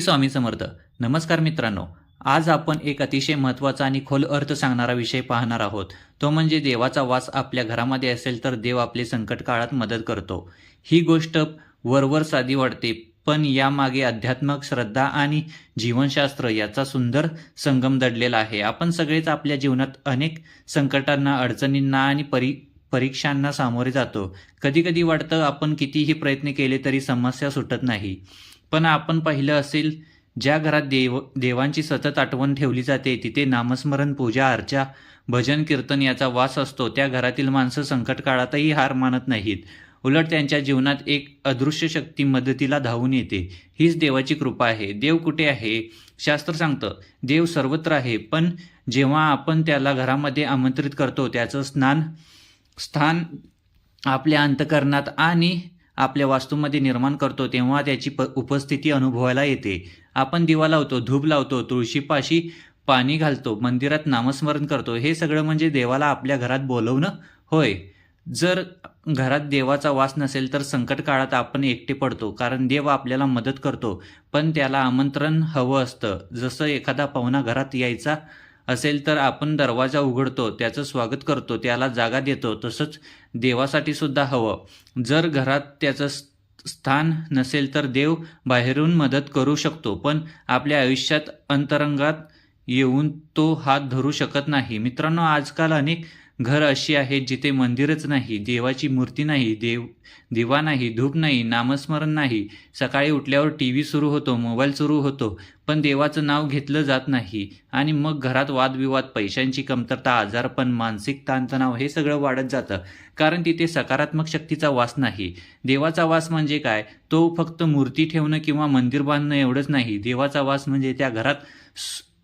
स्वामी समर्थ. नमस्कार मित्रांनो आज आपण एक अतिशय महत्त्वाचा आणि खोल अर्थ सांगणारा विषय पाहणार आहोत. तो म्हणजे देवाचा वास आपल्या घरामध्ये असेल तर देव आपले संकट काळात मदत करतो. ही गोष्ट वरवर साधी वाटते पण यामागे अध्यात्मक श्रद्धा आणि जीवनशास्त्र याचा सुंदर संगम दडलेला आहे. आपण सगळेच आपल्या जीवनात अनेक संकटांना अडचणींना आणि परी परीक्षांना सामोरे जातो. कधी कधी वाटतं आपण कितीही प्रयत्न केले तरी समस्या सुटत नाही. पण आपण पाहिलं असेल ज्या घरात देव देवांची सतत आठवण ठेवली जाते तिथे नामस्मरण पूजा अर्चा भजन कीर्तन याचा वास असतो. त्या घरातील माणसं संकट काळातही हार मानत नाहीत. उलट त्यांच्या जीवनात एक अदृश्य शक्ती मदतीला धावून येते. हीच देवाची कृपा आहे. देव कुठे आहे? शास्त्र सांगतं देव सर्वत्र आहे पण जेव्हा आपण त्याला घरामध्ये आमंत्रित करतो त्याचं स्नान स्थान आपल्या अंतकरणात आणि आपल्या वास्तूमध्ये निर्माण करतो तेव्हा त्याची प उपस्थिती अनुभवायला येते. आपण दिवा लावतो धूप लावतो तुळशीपाशी पाणी घालतो मंदिरात नामस्मरण करतो हे सगळं म्हणजे देवाला आपल्या घरात बोलवणं होय. जर घरात देवाचा वास नसेल तर संकट काळात आपण एकटे पडतो कारण देव आपल्याला मदत करतो पण त्याला आमंत्रण हवं असतं. जसं एखादा पाहुणा घरात यायचा असेल तर आपण दरवाजा उघडतो त्याचं स्वागत करतो त्याला जागा देतो तसंच देवासाठी सुद्धा हवं. जर घरात त्याचं स्थान नसेल तर देव बाहेरून मदत करू शकतो पण आपल्या आयुष्यात अंतरंगात येऊन तो हात धरू शकत नाही. मित्रांनो आजकाल अनेक घर अशी आहेत जिथे मंदिरच नाही देवाची मूर्ती नाही देव दिवा नाही धूप नाही नामस्मरण नाही. सकाळी उठल्यावर टी व्ही सुरू होतो मोबाईल सुरू होतो पण देवाचं नाव घेतलं जात नाही. आणि मग घरात वादविवाद पैशांची कमतरता आजारपण मानसिक ताणतणाव हे सगळं वाढत जातं. कारण तिथे सकारात्मक शक्तीचा वास नाही. देवाचा वास म्हणजे काय? तो फक्त मूर्ती ठेवणं किंवा मंदिर बांधणं एवढंच नाही. देवाचा वास म्हणजे त्या घरात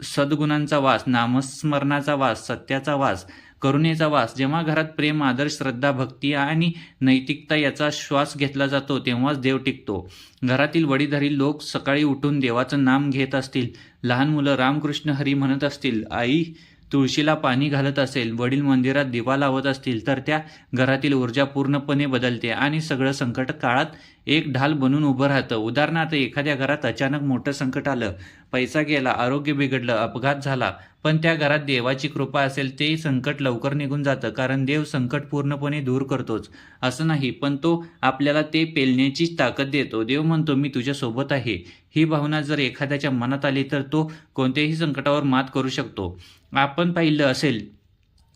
सद्गुणांचा वास नामस्मरणाचा वास सत्याचा वास. करुणेचा वास. जेव्हा घरात प्रेम आदर श्रद्धा भक्ती आणि नैतिकता याचा श्वास घेतला जातो तेव्हाच देव टिकतो. घरातील वडीधारी लोक सकाळी उठून देवाचं नाम घेत असतील. लहान मुलं रामकृष्ण हरी म्हणत असतील. आई तुळशीला पाणी घालत असेल. वडील मंदिरात दिवा लावत असतील तर त्या घरातील ऊर्जा पूर्णपणे बदलते आणि सगळं संकट काळात एक ढाल बनून उभं राहतं. उदाहरणार्थ एखाद्या घरात अचानक मोठं संकट आलं. पैसा गेला आरोग्य बिघडलं अपघात झाला पण त्या घरात देवाची कृपा असेल ते संकट लवकर निघून जातं कारण देव संकट पूर्णपणे दूर करतोच. असं नाही पण तो आपल्याला ते पेलण्याची ताकद देतो. देव म्हणतो मी तुझ्यासोबत आहे. ही भावना जर एखाद्याच्या मनात आली तर तो कोणत्याही संकटावर मात करू शकतो. आपण पाहिलं असेल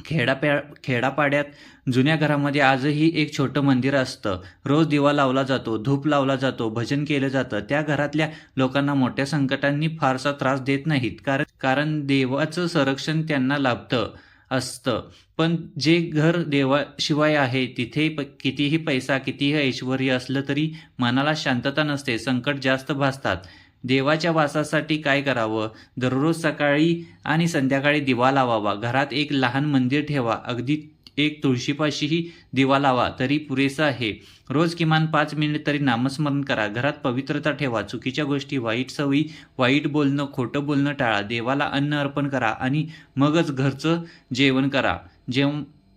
खेडाप्या खेडापाड्यात जुन्या घरामध्ये आजही एक छोटं मंदिर असतं. रोज दिवा लावला जातो धूप लावला जातो भजन केलं जातं. त्या घरातल्या लोकांना मोठ्या संकटांनी फारसा त्रास देत नाहीत. कारण कारण देवाचं संरक्षण त्यांना लाभतं असतं. पण जे घर देवाशिवाय आहे तिथे प कितीही पैसा कितीही ऐश्वर असलं तरी मनाला शांतता नसते संकट जास्त भासतात. देवाच्या वासासाठी काय करावं? दररोज सकाळी आणि संध्याकाळी दिवा लावावा. घरात एक लहान मंदिर ठेवा. अगदी एक तुळशीपाशीही दिवा लावा तरी पुरेसा आहे. रोज किमान पाच मिनिट तरी नामस्मरण करा. घरात पवित्रता ठेवा. चुकीच्या गोष्टी वाईट सवयी वाईट बोलणं खोटं बोलणं टाळा. देवाला अन्न अर्पण करा आणि मगच घरचं जेवण करा. जेव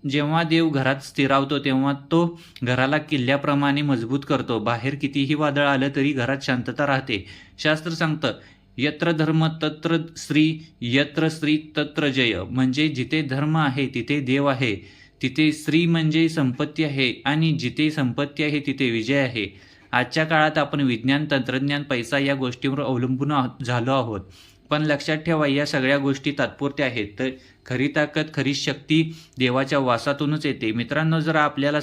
जेव्हा देव घरात स्थिरावतो तेव्हा तो घराला किल्ल्याप्रमाणे मजबूत करतो. बाहेर कितीही वादळ आलं तरी घरात शांतता राहते. शास्त्र सांगतं यत्र धर्म तत्र श्री यत्र श्री तत्र जय. म्हणजे जिथे धर्म आहे तिथे देव आहे. तिथे श्री म्हणजे संपत्ती आहे आणि जिथे संपत्ती आहे तिथे विजय आहे. आजच्या काळात आपण विज्ञान तंत्रज्ञान पैसा या गोष्टीवर अवलंबून झालो आहोत. पण लक्षात ठेवा या सगळ्या गोष्टी तात्पुरत्या आहेत. तर खरी ताकद खरी शक्ती देवाच्या वासातूनच येते. मित्रांनो जर आपल्याला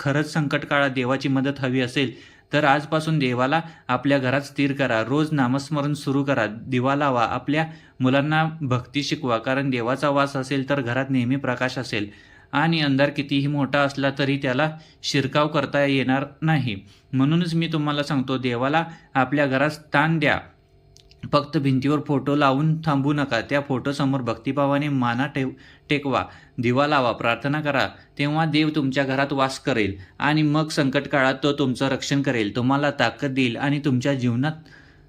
खरंच संकट काळात देवाची मदत हवी असेल तर आजपासून देवाला आपल्या घरात स्थिर करा. रोज नामस्मरण सुरू करा. दिवा लावा. आपल्या मुलांना भक्ती शिकवा. कारण देवाचा वास असेल तर घरात नेहमी प्रकाश असेल. आणि अंधार कितीही मोठा असला तरी त्याला शिरकाव करता येणार नाही. म्हणूनच मी तुम्हाला सांगतो देवाला आपल्या घरात स्थान द्या. फक्त भिंतीवर फोटो लावून थांबू नका. त्या फोटोसमोर भक्तिभावाने माना ठेव टेकवा दिवा लावा प्रार्थना करा. तेव्हा देव तुमच्या घरात वास करेल आणि मग संकट काळात तो तुमचं रक्षण करेल. तुम्हाला ताकद देईल आणि तुमच्या जीवनात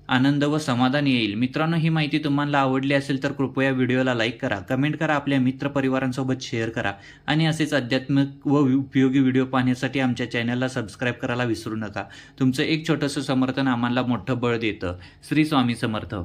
आनंद व समाधान येईल. मित्रांनो ही माहिती तुम्हाला आवडली असेल तर कृपया व्हिडिओला लाईक करा कमेंट करा आपल्या मित्रपरिवारांसोबत शेअर करा आणि असेच आध्यात्मिक व उपयोगी व्हिडिओ पाहण्यासाठी आमच्या चॅनलला सबस्क्राईब करायला विसरू नका. तुमचं एक छोटंसं समर्थन आम्हाला मोठं बळ देतं. श्री स्वामी समर्थ.